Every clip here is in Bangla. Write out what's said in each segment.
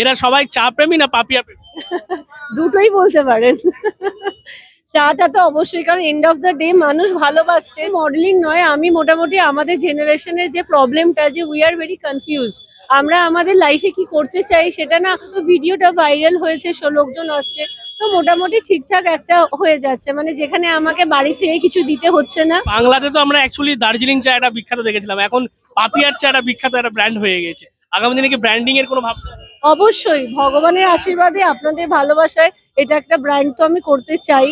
এরা সবাই চা প্রেমী না পাপিয়া প্রেমী? দুটোই বলতে পারেন। চাটা তো অবশ্যই কারণ এন্ড অফ দ্য ডে মানুষ ভালোবাসছে। মডেলিং নয় আমি মোটামুটি আমাদের জেনারেশনের যে প্রবলেমটা যে উই আর ভেরি কনফিউজ আমরা আমাদের লাইফে কি করতে চাই সেটা না ভিডিওটা ভাইরাল হয়েছে সো- লোকজন আসছে তো মোটামুটি ঠিকঠাক একটা হয়ে যাচ্ছে। মানে যেখানে আমাকে বাড়ি থেকে কিছু দিতে হচ্ছে না। বাংলাতে তো আমরা অ্যাকচুয়ালি দার্জিলিং চা একটা বিখ্যাত দেখেছিলাম। এখন পাপিয়ার চা একটা বিখ্যাত একটা ব্র্যান্ড হয়ে গেছে। আগামী দিনে কি ব্র্যান্ডিং এর কোনো ভাবনা? অবশ্যই ভগবানের আশীর্বাদে আপনাদের ভালোবাসায় এটা একটা ব্র্যান্ড তো আমি করতে চাই।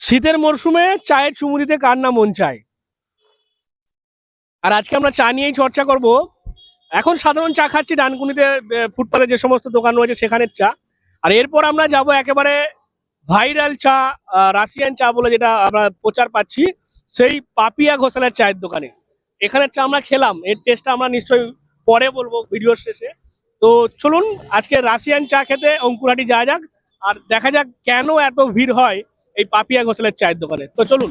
শীতের মরশুমে চায়ের চুমু দিতে কার না মন চায়? আর আজকে আমরা চা নিয়েই চর্চা করব। এখন সাধারণ চা খাচ্ছি ডানকুনিতে ফুটপাতে যে সমস্ত দোকান রয়েছে সেখানের চা। আর এরপর আমরা যাব একেবারে ভাইরাল চা আহ, রাশিয়ান চা বলে যেটা আমরা প্রচার পাচ্ছি সেই পাপিয়া ঘোষালের চায়ের দোকানে। এখানের চা আমরা খেলাম, এর টেস্টটা আমরা নিশ্চয়ই পরে বলব ভিডিও শেষে। তো চলুন, আজকে রাশিয়ান চা খেতে অঙ্কুরাটি যাওয়া যাক, আর দেখা যাক কেন এত ভিড় হয় এই পাপিয়া ঘোষালের চায়ের দোকানে। তো চলুন।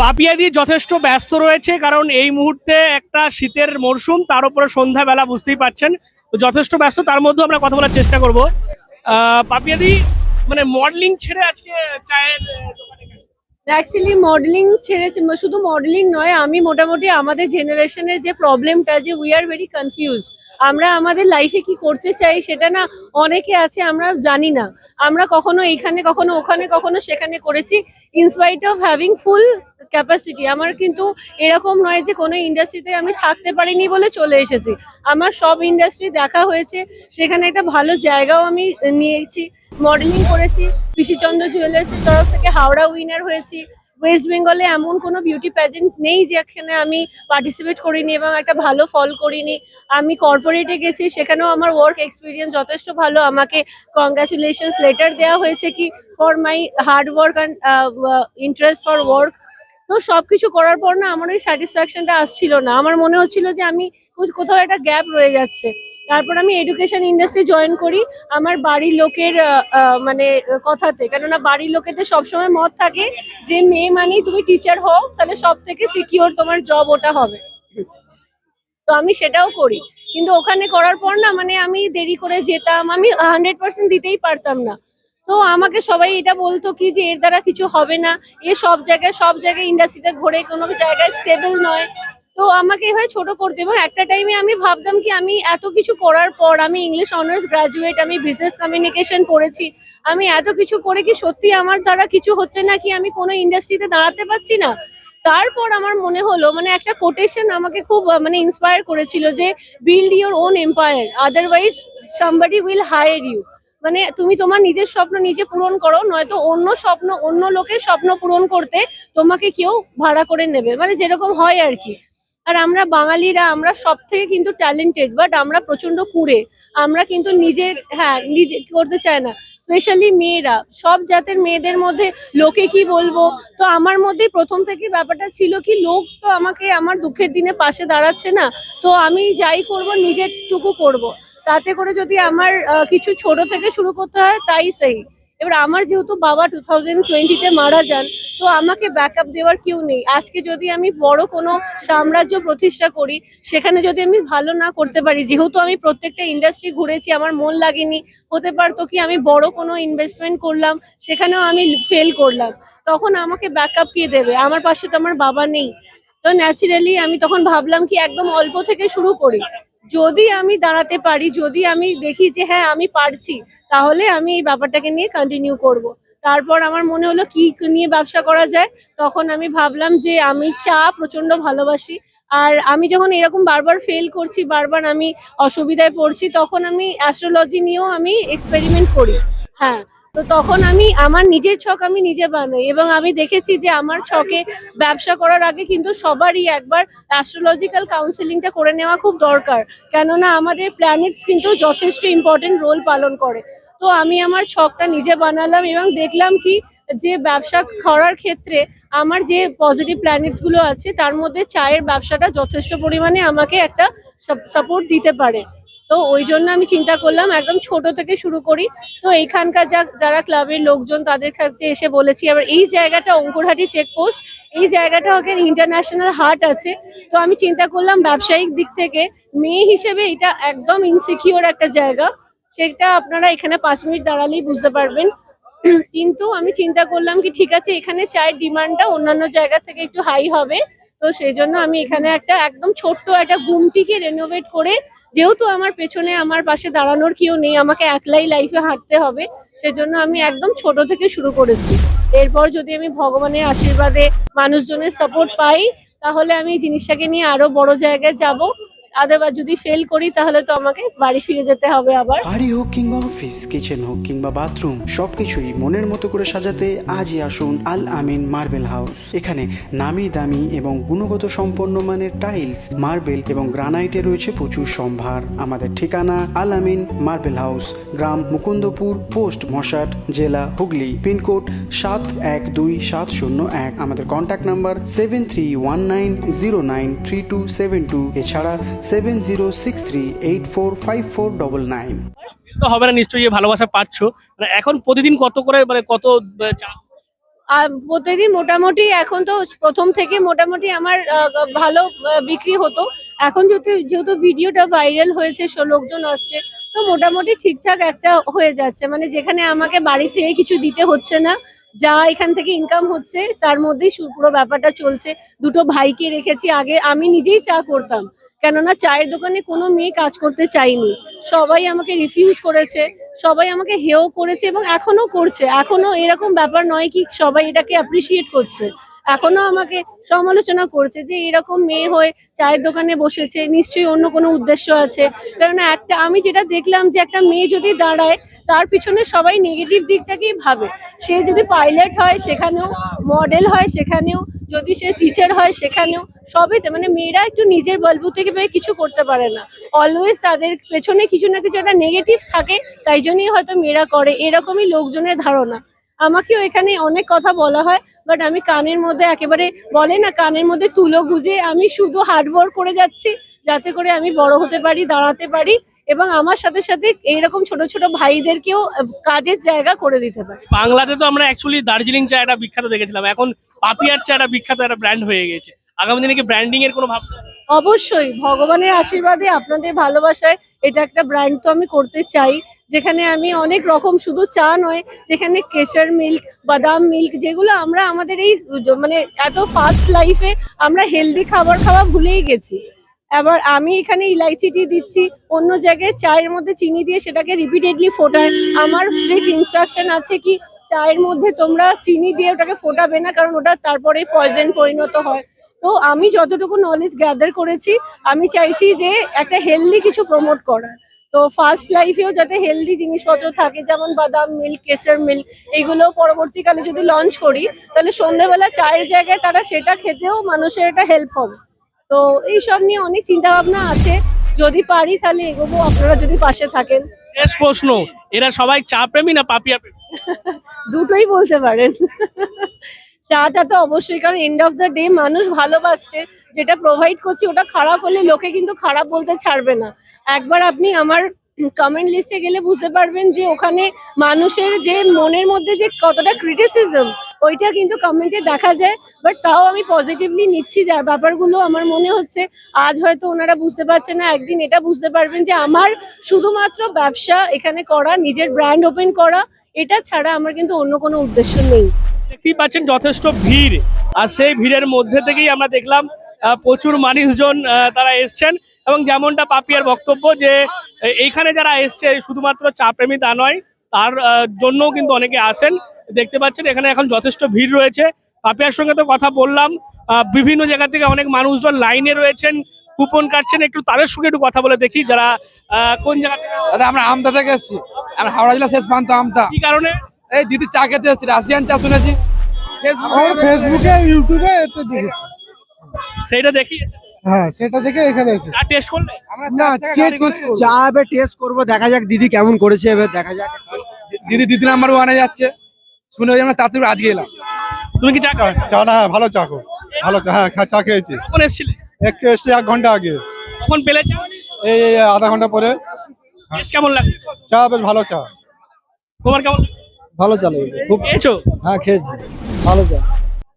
পাপিয়াদি যথেষ্ট ব্যস্ত রয়েছে, কারণ এই মুহূর্তে একটা শীতের মরশুম, তার উপরে সন্ধ্যাবেলা বুঝতেই পারছেন। তো যথেষ্ট ব্যস্ত, তার মধ্যে আমরা কথা বলার চেষ্টা করব। পাপিয়াদি মানে মডেলিং ছেড়ে আজকে চায়ের অ্যাকচুয়ালি মডেলিং ছেড়েছে শুধু মডেলিং নয়, আমি মোটামুটি আমাদের জেনারেশনের যে প্রবলেমটা যে উই আর ভেরি কনফিউজ আমরা আমাদের লাইফে কি করতে চাই, সেটা না অনেকে আছে, আমরা জানি না। আমরা কখনো এইখানে কখনো ওখানে, কখনো সেখানে করেছি in spite of having full capacity আমার কিন্তু এরকম নয় যে কোনো ইন্ডাস্ট্রিতে আমি থাকতে পারিনি বলে চলে এসেছি। আমার সব ইন্ডাস্ট্রি দেখা হয়েছে। সেখানে একটা ভালো জায়গাও আমি নিয়েছি। মডেলিং করেছি। পিসিচন্দ্র জুয়েলার্সের তরফ থেকে হাওড়া উইনার হয়েছি। ওয়েস্ট বেঙ্গলে এমন কোনো বিউটি প্যাজেন্ট নেই যেখানে আমি পার্টিসিপেট করিনি এবং একটা ভালো ফল করিনি। আমি কর্পোরেটে গেছি। সেখানেও আমার ওয়ার্ক এক্সপিরিয়েন্স যথেষ্ট ভালো। আমাকে কংগ্রাচুলেশনস লেটার দেওয়া হয়েছে কি for my hard work and interest for work তো সব কিছু করার পর না আমার ওই স্যাটিসফ্যাকশনটা আসছিল না। আমার মনে হচ্ছিল যে আমি কোথাও একটা গ্যাপ রয়ে যাচ্ছে। তারপর আমি এডুকেশন ইন্ডাস্ট্রি জয়েন করি আমার বাড়ির লোকের মানে কথাতে। কেননা বাড়ির লোকেদের সবসময় মত থাকে যে মেয়ে মানেই তুমি টিচার হও, তাহলে সব থেকে সিকিওর তোমার জব ওটা হবে। তো আমি সেটাও করি। কিন্তু ওখানে করার পর না মানে আমি দেরি করে যেতাম। আমি হান্ড্রেড পার্সেন্ট দিতেই পারতাম না। তো আমাকে সবাই এটা বলতো কি যে এর দ্বারা কিছু হবে না। এ সব জায়গায় সব জায়গায় ইন্ডাস্ট্রিতে ঘোরে, কোনো জায়গায় স্টেবল নয়। তো আমাকে এভাবে ছোট করতে এবং একটা টাইমে আমি ভাবতাম কি আমি এত কিছু করার পর আমি ইংলিশ অনার্স গ্রাজুয়েট আমি বিজনেস কমিউনিকেশন পড়েছি আমি এত কিছু করে কি সত্যি আমার দ্বারা কিছু হচ্ছে না কি আমি কোনো ইন্ডাস্ট্রিতে দাঁড়াতে পারছি না? তারপর আমার মনে হলো মানে একটা কোটেশন আমাকে খুব মানে ইন্সপায়ার করেছিল যে build your own empire otherwise somebody will hire you মানে তুমি তোমার নিজের স্বপ্ন নিজে পূরণ করো, নয়তো অন্য স্বপ্ন, অন্য লোকের স্বপ্ন পূরণ করতে তোমাকে কেউ ভাড়া করে নেবে। মানে যেরকম হয় আর কি। আর আমরা বাঙালিরা, আমরা সব থেকে কিন্তু ট্যালেন্টেড বাট আমরা প্রচণ্ড কুড়ে। আমরা কিন্তু নিজে হ্যাঁ নিজে করতে চায় না। স্পেশালি মেয়েরা, সব জাতের মেয়েদের মধ্যে লোকে কি বলব? তো আমার মধ্যে প্রথম থেকে ব্যাপারটা ছিল কি, লোক তো আমাকে আমার দুঃখের দিনে পাশে দাঁড়াচ্ছে না। তো আমি যাই করব নিজের টুকু করব। তাতে করে যদি আমার কিছু ছোট থেকে শুরু করতে হয়, তাই সেই। এবার আমার যেহেতু বাবা টু থাউজেন্ড টোয়েন্টিতে মারা যান, তো আমাকে ব্যাকআপ দেওয়ার কেউ নেই। আজকে যদি আমি বড় কোনো সাম্রাজ্য প্রতিষ্ঠা করি, সেখানে যদি আমি ভালো না করতে পারি, যেহেতু আমি প্রত্যেকটা ইন্ডাস্ট্রি ঘুরেছি, আমার মন লাগেনি, হতে পারতো কি আমি বড় কোনো ইনভেস্টমেন্ট করলাম, সেখানেও আমি ফেল করলাম। তখন আমাকে ব্যাকআপ কে দেবে? আমার পাশে তো আমার বাবা নেই। তো ন্যাচারালি আমি তখন ভাবলাম কি একদম অল্প থেকে শুরু করি। যদি আমি দাঁড়াতে পারি, যদি আমি দেখি যে হ্যাঁ আমি পারছি, তাহলে আমি এই ব্যাপারটাকে নিয়ে কন্টিনিউ করব। তারপর আমার মনে হলো কি নিয়ে ব্যবসা করা যায়, তখন আমি ভাবলাম যে আমি চা প্রচণ্ড ভালোবাসি আর আমি যখন এরকম বারবার ফেল করছি, বারবার আমি অসুবিধায় পড়ছি, তখন আমি অ্যাস্ট্রোলজি নিয়েও আমি এক্সপেরিমেন্ট করি হ্যাঁ তো তখন আমি, আমার নিজের ছক আমি নিজে বানাই এবং আমি দেখেছি যে আমার ছকে ব্যবসা করার আগে কিন্তু সবারই একবার অ্যাস্ট্রোলজিক্যাল কাউন্সিলিংটা করে নেওয়া খুব দরকার। কেননা আমাদের প্ল্যানেটস কিন্তু যথেষ্ট ইম্পর্টেন্ট রোল পালন করে। তো আমি আমার ছকটা নিজে বানালাম এবং দেখলাম কি যে ব্যবসা করার ক্ষেত্রে আমার যে পজিটিভ প্ল্যানেটসগুলো আছে, তার মধ্যে চায়ের ব্যবসাটা যথেষ্ট পরিমাণে আমাকে একটা সাপোর্ট দিতে পারে। তো ওই জন্য আমি চিন্তা করলাম, একদম ছোট থেকে শুরু করি। তো এইখানকার যা, যারা ক্লাবের লোকজন তাদের কাছে এসে বলেছি আবার এই জায়গাটা অঙ্কুরহাটি চেকপোস্ট এই জায়গাটা ওকে ইন্টারন্যাশনাল হাট আছে। তো আমি চিন্তা করলাম ব্যবসায়িক দিক থেকে, মেয়ে হিসেবে এটা একদম ইনসিকিওর একটা জায়গা। সেটা আপনারা এখানে পাঁচ মিনিট দাঁড়ালেই বুঝতে পারবেন। কিন্তু আমি চিন্তা করলাম কি ঠিক আছে, এখানে চায়ের ডিমান্ডটা অন্যান্য জায়গা থেকে একটু হাই হবে। তো সেই জন্য আমি এখানে একটা একদম ছোট্ট একটা গুমটিকে রেনোভেট করে, যেহেতু আমার পেছনে আমার পাশে দাঁড়ানোর কেউ নেই, আমাকে একলাই লাইফে হাঁটতে হবে, সেজন্য আমি একদম ছোট থেকে শুরু করেছি। এরপর যদি আমি ভগবানের আশীর্বাদে মানুষজনের সাপোর্ট পাই, তাহলে আমি জিনিসটাকে নিয়ে আরও বড় জায়গায় যাব। আদারওয়াইজ যদি ফেল করি, তাহলে তো আমাকে বাড়ি ফিরে যেতে হবে আবার। বাড়ি হোক কিংবা অফিস কিচেন হোক কিংবা বাথরুম সবকিছুই মনের মতো করে সাজাতে আজই আসুন আল আমিন মার্বেল হাউস। এখানে নামি দামি এবং গুণগত সম্পন্ন মানের টাইলস মার্বেল এবং গ্রানাইটে রয়েছে প্রচুর সম্ভার। আমাদের ঠিকানা আল আমিন মার্বেল হাউস, গ্রাম মুকুন্দপুর, পোস্ট মশাট, জেলা হুগলি, পিনকোড সাত এক দুই সাত শূন্য এক। আমাদের contact number seven three one nine zero nine three two seven two এছাড়া seven zero six three eight four five four double nine তো হবে না নিশ্চয়ই ভালোবাসা পাচ্ছ। মানে এখন প্রতিদিন কত করে মানে কত আর প্রতিদিন মোটামুটি এখন তো প্রথম থেকে মোটামুটি আমার আহ, ভালো বিক্রি হতো। এখন যেহেতু যেহেতু ভিডিওটা ভাইরাল হয়েছে সো লোকজন আসছে তো মোটামুটি ঠিকঠাক একটা হয়ে যাচ্ছে। মানে যেখানে আমাকে বাড়ি থেকে কিছু দিতে হচ্ছে না যা এখান থেকে ইনকাম হচ্ছে, তার মধ্যেই পুরো ব্যাপারটা চলছে। দুটো ভাইকে রেখেছি, আগে আমি নিজেই চা করতাম। কেননা চায়ের দোকানে কোনো মেয়ে কাজ করতে চাইনি সবাই আমাকে রিফিউজ করেছে, সবাই আমাকে হেও করেছে এবং এখনও করছে। এখনও এরকম ব্যাপার নয় কি সবাই এটাকে অ্যাপ্রিসিয়েট করছে। এখনও আমাকে সমালোচনা করছে যে এরকম মেয়ে হয়ে চায়ের দোকানে বসেছে, নিশ্চয়ই অন্য কোনো উদ্দেশ্য আছে। কেননা একটা, আমি যেটা দেখলাম যে একটা মেয়ে যদি দাঁড়ায়, তার পিছনে সবাই নেগেটিভ দিকটাকেই ভাবে। সে যদি পাইলট হয়, সেখানেও মডেল হয়, সেখানেও যদি সে টিচার হয়, সেখানেও সবেতে মানে মেয়েরা একটু নিজের বলবু থেকে পেয়ে কিছু করতে পারে না। অলওয়েজ তাদের পেছনে কিছু না কিছু একটা নেগেটিভ থাকে, তাই জন্যই হয়তো মেয়েরা করে। এরকমই লোকজনের ধারণা। আমাকেও এখানে অনেক কথা বলা হয়। বাট আমি কানের মধ্যে একেবারে বলে না, কানের মধ্যে তুলো গুজে আমি শুধু হার্ডওয়ার্ক করে যাচ্ছি, যাতে করে আমি বড় হতে পারি, দাঁড়াতে পারি এবং আমার সাথে সাথে এইরকম ছোট ছোট ভাইদেরকেও কাজের জায়গা করে দিতে পারি। বাংলাতে তো আমরা অ্যাকচুয়ালি দার্জিলিং চা চাটা বিখ্যাত দেখেছিলাম, এখন পাপিয়ার চাটা বিখ্যাত একটা ব্র্যান্ড হয়ে গেছে। আগামী দিনে কি ব্র্যান্ডিং এর কোনো ভাব? অবশ্যই, ভগবানের আশীর্বাদে আপনাদের ভালোবাসায় এটা একটা ব্র্যান্ড তো আমি করতে চাই। যেখানে আমি অনেক রকম শুধু চা নয়, যেখানে কেশর মিল্ক বাদাম মিল্ক যেগুলো আমরা আমাদের এই মানে এত ফাস্ট লাইফে আমরা হেলদি খাবার খাওয়া ভুলেই গেছি। এবার আমি এখানে ইলাইচি টি দিচ্ছি, অন্য জায়গায় চায়ের মধ্যে চিনি দিয়ে সেটাকে রিপিটেডলি ফোটায়। আমার স্ট্রিক্ট ইনস্ট্রাকশন আছে কি, চায়ের মধ্যে তোমরা চিনি দিয়ে ওটাকে ফোটাবে না, কারণ ওটা তারপরে পয়জন পরিণত হয়। তো আমি যতটুকু নলেজ গ্যাদার করেছি আমি চাইছি যে একটা হেলদি কিছু প্রমোট করার। তো ফার্স্ট লাইফেও যাতে হেলদি জিনিসপত্র থাকে যেমন বাদাম মিল্ক কেসার মিল্ক এগুলো পরবর্তীকালে যদি লঞ্চ করি তাহলে সন্ধ্যেবেলা চায়ের জায়গায় তারা সেটা খেতেও মানুষের একটা হেল্প হবে তো এইসব নিয়ে অনেক চিন্তা ভাবনা আছে। যদি পারি তাহলে এগোবো আপনারা যদি পাশে থাকেন। শেষ প্রশ্ন এরা সবাই চা প্রেমী না পাপিয়া প্রেমী? দুটোই বলতে পারেন। চাটা তো অবশ্যই, কারণ এন্ড অফ দ্য ডে মানুষ ভালোবাসছে, যেটা প্রোভাইড করছি ওটা খারাপ হলে লোকে কিন্তু খারাপ বলতে ছাড়বে না। একবার আপনি আমার কমেন্ট লিস্টে গেলে বুঝতে পারবেন যে ওখানে মানুষের যে মনের মধ্যে যে কতটা ক্রিটিসিজম ওইটা কিন্তু কমেন্টে দেখা যায়। বাট তাও আমি পজিটিভলি নিচ্ছি যা ব্যাপারগুলো আমার মনে হচ্ছে, আজ হয়তো ওনারা বুঝতে পারছে না, একদিন এটা বুঝতে পারবেন যে আমার শুধুমাত্র ব্যবসা এখানে করা, নিজের ব্র্যান্ড ওপেন করা, এটা ছাড়া আমার কিন্তু অন্য কোনো উদ্দেশ্য নেই। দেখতেই পাচ্ছেন যথেষ্ট ভিড়। আর সেই ভিড়ের মধ্যে থেকেই আমরা দেখলাম প্রচুর মানুষজন তারা এসছেন এবং যেমনটা পাপিয়ার বক্তব্য যে এইখানে যারা এসছে শুধুমাত্র চা প্রেমী তা নয় তার জন্যও কিন্তু অনেকে আসেন। দেখতে পাচ্ছেন এখানে এখন যথেষ্ট ভিড় রয়েছে। পাপিয়ার সঙ্গে তো কথা বললাম আহ, বিভিন্ন জায়গা থেকে অনেক মানুষজন লাইনে রয়েছেন কুপন কাটছেন একটু তাদের সঙ্গে একটু কথা বলে দেখি যারা আহ, কোন জায়গা থেকে আমরা আমতা থেকে এসেছি। আমরা হাওড়া জেলা শেষ প্রান্ত আমতা কি কারণে? এই দিদি চা খেতে এসেছি রাশিয়ান চা শুনেছি। ফেসবুকে ইউটিউবে এতে দেখেছি। সেইটা দেখি হ্যাঁ সেটা দেখে এখানে এসেছি। চা টেস্ট করলে? আমরা না চা এবার টেস্ট করব দেখা যাক দিদি কেমন করেছে এবার দেখা যাক। দিদি দিদি নাম্বার ওয়ানে যাচ্ছে। শুনে আমরা তাড়াতাড়ি আজকে এলাম। তুমি কি চা খাও? চাটা হ্যাঁ ভালো চা ভালো চা হ্যাঁ চা খেয়েছি। কখন এসেছিলে? একটু এসছি এক ঘণ্টা আগে। কখন পেলে চা? এই আধা ঘণ্টা পরে। টেস্ট কেমন লাগে চা বেশ ভালো চা। তোমার কেমন? ভালো চা লেগেছে খুব খেয়েছো? হ্যাঁ খেয়েছি। ভালো চা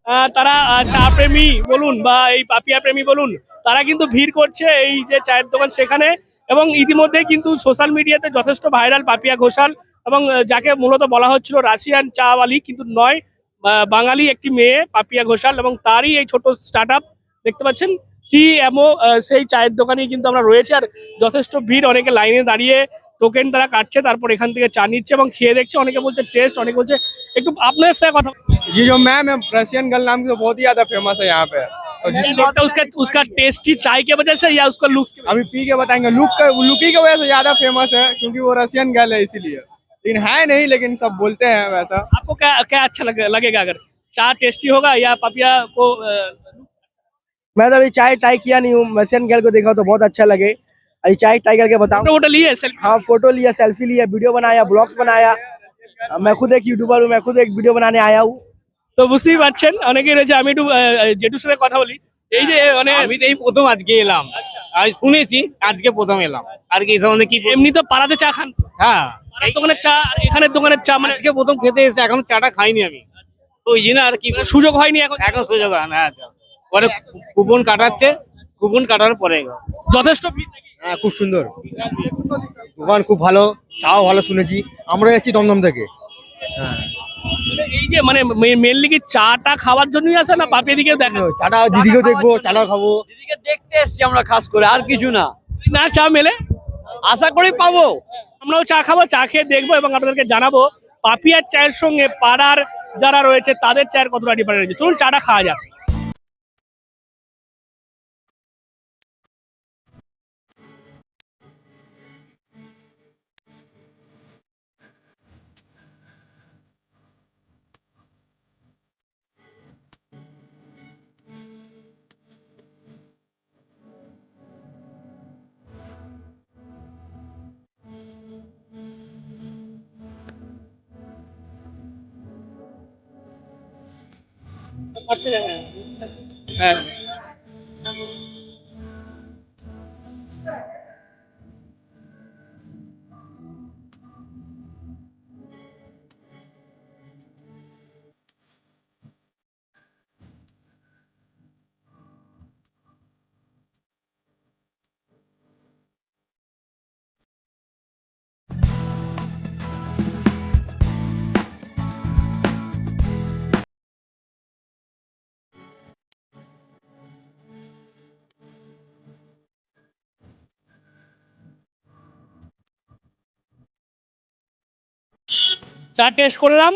আহ, তারা চা প্রেমী বলুন বা এই পাপিয়া প্রেমী বলুন তারা কিন্তু ভিড় করছে এই যে চায়ের দোকান সেখানে এবং ইতিমধ্যে কিন্তু সোশ্যাল মিডিয়াতে যথেষ্ট ভাইরাল পাপিয়া ঘোষাল এবং যাকে মূলত বলা হচ্ছিল রাশিয়ান চাওয়ালি কিন্তু নয় বাঙালি একটি মেয়ে পাপিয়া ঘোষাল এবং তারই এই ছোট স্টার্ট দেখতে পাচ্ছেন। টি এমও সেই চায়ের দোকানেই কিন্তু আমরা রয়েছে আর যথেষ্ট ভিড় অনেকে লাইনে দাঁড়িয়ে টোকেন তারা কাটছে তারপর এখান থেকে চা নিচ্ছে এবং খেয়ে দেখছে অনেকে বলছে টেস্ট অনেকে বলছে একটু আপনার সাথে কথা ये जो मैम है रशियन गर्ल नाम की वो बहुत ही ज्यादा फेमस है यहाँ पे और जिस लगता है उसका उसका टेस्टी चाय की वजह से या उसका लुक्स की वजह अभी पी के बताएंगे लुक का लुक ही की वजह से ज्यादा फेमस है क्योंकि वो रशियन गर्ल है इसीलिए लेकिन है नहीं लेकिन सब बोलते हैं वैसा से? आपको क्या क्या अच्छा लगे, लगेगा अगर चाय टेस्टी होगा या पपिया को अ, मैं तो अभी चाय ट्राई किया नहीं हूँ मसियन गर्ल को देखा तो बहुत अच्छा लगे अभी चाय ट्राई करके बताऊँ फोटो वोटो लिए सेल्फी हाँ फोटो लिया सेल्फी लिया वीडियो बनाया ब्लॉग्स बनाया मैं खुद एक यूट्यूबर हूँ मैं खुद एक वीडियो बनाने आया हूँ তো বুঝতেই পারছেন অনেকেই রয়েছে আমি একটু আহ, জেঠুর সাথে কথা বলি এই যে মানে আমি তো এই প্রথম আজকে এলাম আমি শুনেছি আজকে প্রথম এলাম আর কি এই সম্বন্ধে কি বলবো? এমনি তো পাড়াতে চা খান হ্যাঁ পাড়ার দোকানের চা আর এখানের দোকানের চা মানে আজকে প্রথম খেতে এসে এখন চাটা খাইনি আমি ওই জন্য আর কি বলবো? সুযোগ হয়নি এখন এখন সুযোগ হয় না আচ্ছা পরে কুপন কাটাচ্ছে কুপন কাটার পরে যথেষ্ট ভিড় নাকি? হ্যাঁ খুব সুন্দর। দোকান খুব ভালো চাও ভালো শুনেছি। আমরা এসেছি দমদম থেকে। হ্যাঁ। এই যে মানে মেনলি কি চাটা খাওয়ার জন্যই আসে না পাপিয়া দিকে দেখা? চাটা দিদিকেও দেখব চাটাও খাব। দিদিকে দেখতে এসছি আমরা খাস করে আর কিছু না। না চা মেলে? আশা করি পাবো। আমরাও চা খাব চা খেয়ে দেখব এবং আপনাদেরকে জানাব পাপিয়ার চায়ের সঙ্গে পাড়ার যারা রয়েছে তাদের চায়ের কতটা ডিফারেন্ট রয়েছে। চলুন চাটা খাওয়া যাক। হ্যাঁ চা টেস্ট করলাম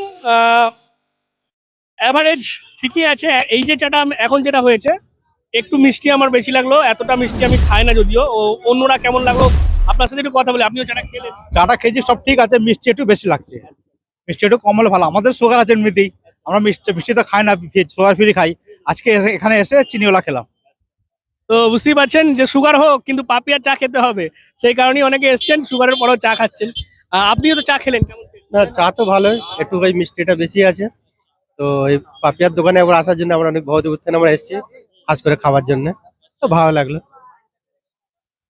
অ্যাভারেজ ঠিকই আছে এই যে চাটা এখন যেটা হয়েছে একটু মিষ্টি আমার বেশি লাগল এতটা মিষ্টি আমি খাই না যদিও ও অন্যরা কেমন লাগল আপনার সাথে একটু কথা বলি আপনিও চাটা খেলেন। চাটা খেয়েছি সব ঠিক আছে মিষ্টি একটু বেশি লাগছে। মিষ্টি একটু কম হলে ভালো আমাদের সুগার আছে এমনিতেই আমরা মিষ্টি মিষ্টি তো খাই না সুগার ফ্রি খাই। আজকে এখানে এসে চিনিওয়ালা খেলাম। তো বুঝতেই পারছেন যে সুগার হোক কিন্তু পাপিয়ার চা খেতে হবে সেই কারণেই অনেকে এসছেন সুগারের পরেও চা খাচ্ছেন। আপনিও তো চা খেলেন কেমন? না চা তো ভালোই একটু ওই মিষ্টিটা বেশি আছে। তো এই পাপিয়ার দোকানে একবার আসার জন্য আমরা অনেক বহুত দূর থেকে আমরা এসেছি খাস করে খাওয়ার জন্য। তো ভালো লাগল।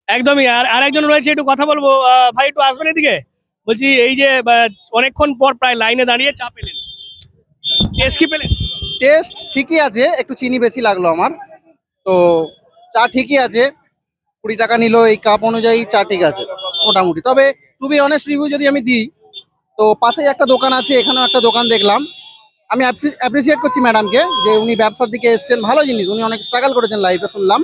একদমই আর আরেকজন রয়েছে একটু কথা বলব। আহ, ভাই একটু আসবেন এদিকে? বলছি এই যে অনেকক্ষণ পর প্রায় লাইনে দাঁড়িয়ে চা পেলেন। টেস্ট কি পেলেন? টেস্ট ঠিকই আছে একটু চিনি বেশি লাগল আমার। তো চা ঠিকই আছে কুড়ি টাকা নিল এই কাপ অনুযায়ী চা ঠিক আছে মোটামুটি। তবে টু বি অনেস্ট রিভিউ যদি আমি দিই তো পাশেই একটা দোকান আছে, এখানেও একটা দোকান দেখলাম। আমি অ্যাপ্রিসিয়েট করছি ম্যাডামকে যে উনি ব্যবসার দিকে এসেছেন, ভালো জিনিস। উনি অনেক স্ট্রাগল করেছেন লাইফে শুনলাম।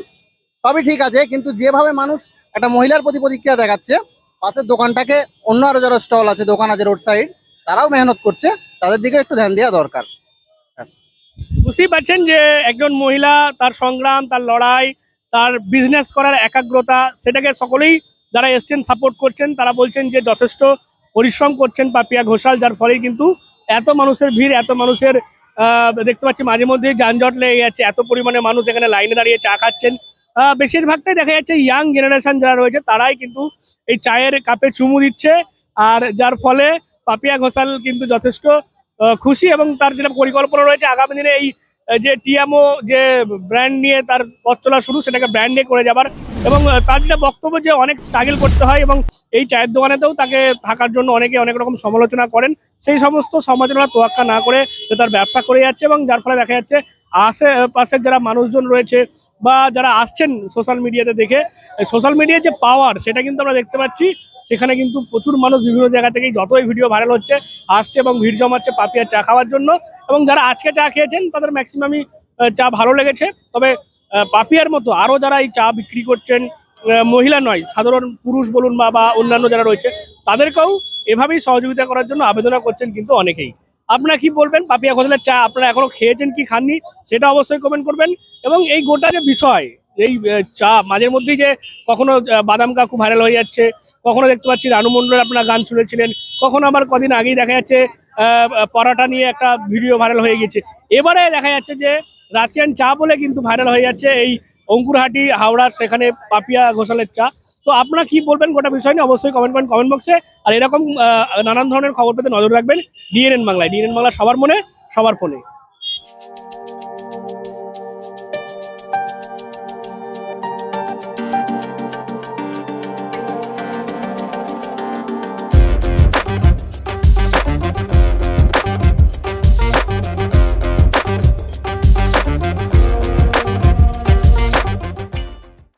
সবই ঠিক আছে, কিন্তু যেভাবে মানুষ একটা মহিলার প্রতি প্রতিক্রিয়া দেখাচ্ছে, পাশের দোকানটাকে অন্য আরও যারা স্টল আছে, দোকান আছে রোড সাইড তারাও মেহনত করছে। তাদের দিকে একটু ধ্যান দেওয়া দরকার। বুঝতেই পারছেন যে একজন মহিলা, তার সংগ্রাম, তার লড়াই, তার বিজনেস করার একাগ্রতা, সেটাকে সকলেই যারা এসছেন সাপোর্ট করছেন, তারা বলছেন যে যথেষ্ট পরিশ্রম করছেন পাপিয়া ঘোষাল, যার ফলেই কিন্তু এত মানুষের ভিড়, এত মানুষের দেখতে পাচ্ছি মাঝে মধ্যে যানজট লেগে যাচ্ছে এত পরিমাণে মানুষ এখানে লাইনে দাঁড়িয়ে চা খাচ্ছেন। বেশিরভাগটাই দেখা যাচ্ছে ইয়াং জেনারেশন যারা রয়েছে, তারাই কিন্তু এই চায়ের কাপে চুমু দিচ্ছে। আর যার ফলে পাপিয়া ঘোষাল কিন্তু যথেষ্ট খুশি এবং তার যেটা পরিকল্পনা রয়েছে, আগামী দিনে এই যে টিএমও যে ব্র্যান্ড নিয়ে তার পথ চলা শুরু, সেটাকে ব্র্যান্ডে করে যাবার এবং তার যেটা বক্তব্য যে অনেক স্ট্রাগল করতে হয় এবং এই চায়ের দোকানেতেও তাকে থাকার জন্য অনেকে অনেক রকম সমালোচনা করেন, সেই সমস্ত সমালোচনা তোয়াক্কা না করে সে তার ব্যবসা করে যাচ্ছে এবং যার ফলে দেখা যাচ্ছে আশেপাশের যারা মানুষজন রয়েছে বা যারা আসছেন সোশ্যাল মিডিয়াতে দেখে সোশ্যাল মিডিয়ার যে পাওয়ার সেটা কিন্তু আমরা দেখতে পাচ্ছি, সেখানে কিন্তু প্রচুর মানুষ বিভিন্ন জায়গা থেকেই যতই ভিডিও ভাইরাল হচ্ছে, আসছে এবং ভিড় জমাচ্ছে পাপিয়ার চা খাওয়ার জন্য এবং যারা আজকে চা খেয়েছেন তাদের ম্যাক্সিমামই চা ভালো লেগেছে, তবে পাপিয়ার মতো। আরও যারা এই চা বিক্রি করছেন মহিলা নয়, সাধারণ পুরুষ বলুন বা বা অন্যান্য যারা রয়েছে, তাদেরকেও এভাবেই সহযোগিতা করার জন্য আবেদন করছেন কিন্তু অনেকেই। আপনারা কি বলবেন? পাপিয়া ঘোষালের চা আপনারা এখনও খেয়েছেন কি খাননি? সেটা অবশ্যই কমেন্ট করবেন। এবং এই গোটা যে বিষয়, এই চা, মাঝের মধ্যেই যে কখনো বাদাম কাকু ভাইরাল হয়ে যাচ্ছে, কখনো দেখতে পাচ্ছি রানু আপনারা গান শুনেছিলেন, কখনো আবার কদিন আগেই দেখা যাচ্ছে পরাটা নিয়ে একটা ভিডিও ভাইরাল হয়ে গেছে। এবারে দেখা যাচ্ছে যে রাশিয়ান চা বলে কিন্তু ভাইরাল হয়ে যাচ্ছে এই অঙ্কুরহাটি, হাওড়ার, সেখানে পাপিয়া ঘোষালের চা। তো আপনারা কি বলবেন গোটা বিষয় নিয়ে? অবশ্যই কমেন্ট করেন কমেন্ট বক্সে আর এরকম নানান ধরনের খবর পেতে নজর রাখবেন। ডিএনএন বাংলায়। ডিএনএন বাংলা সবার মনে, সবার ফোনে।